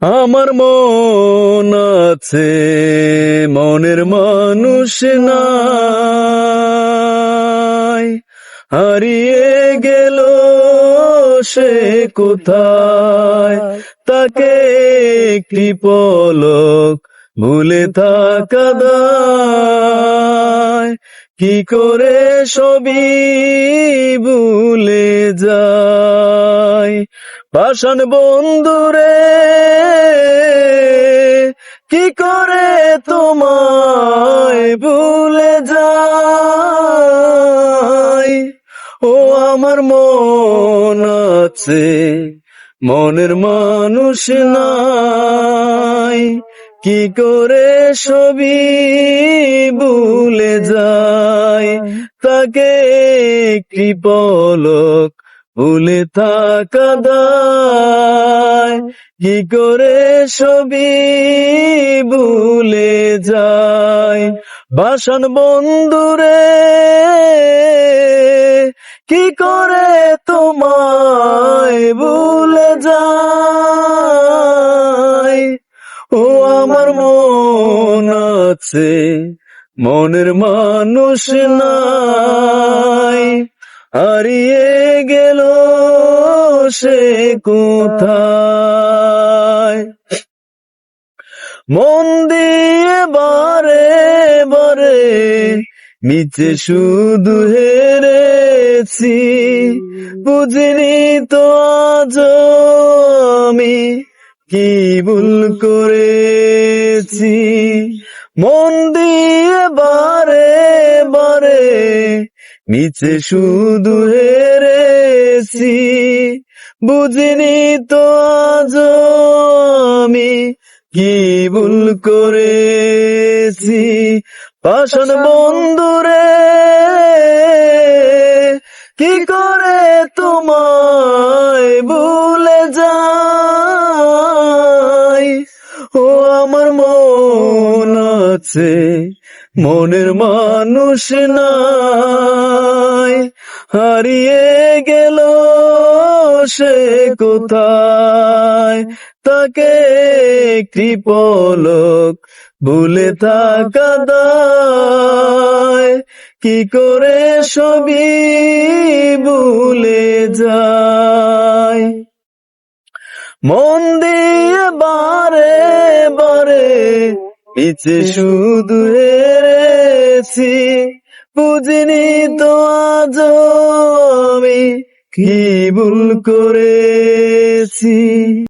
আমার মন আছে, মনের মানুষ নাই। হারিয়ে গেল সে কোথায়? তাকে একটি পলক ভুলে থাকা দায়। কি করে সবই ভুলে যায় পাষাণ বন্ধুরে, কি করে তোমায় ভুলে যায় ও আমার মন আছে, মনের মানুষ নাই। কি করে সবই তাকে একটি পলক ভুলে থাকা দায়। কি করে সবই ভুলে যায়? বাসন বন্ধুরে কি করে তোমায় ভুলে যায়? ও আমার মন আছে মনের মানুষ নাই। হারিয়ে গেল সে কোথায়? মন দিয়ে বারে বারে নিচে শুধু হেরেছি। বুঝিনি তো আজ আমি কি ভুল করেছি। মন দিয়ে বারে বারে নিচে শুধু হেরেছি। বুঝিনি তো আজ আমি কি ভুল করেছি। পাষাণ বন্ধুরে কি করে তোমায় ভুলে যাই আছে, মনের মানুষ নাই। হারিয়ে গেল সে কোথায়? তাকে একটি পলক ভুলে থাকা দায়। কি করে সবই ভুলে যায়? মন দিয়ে বারে বারে পিছে শুধু হেরেছি বুঝিনি তো আজ আমি কি ভুল করেছি।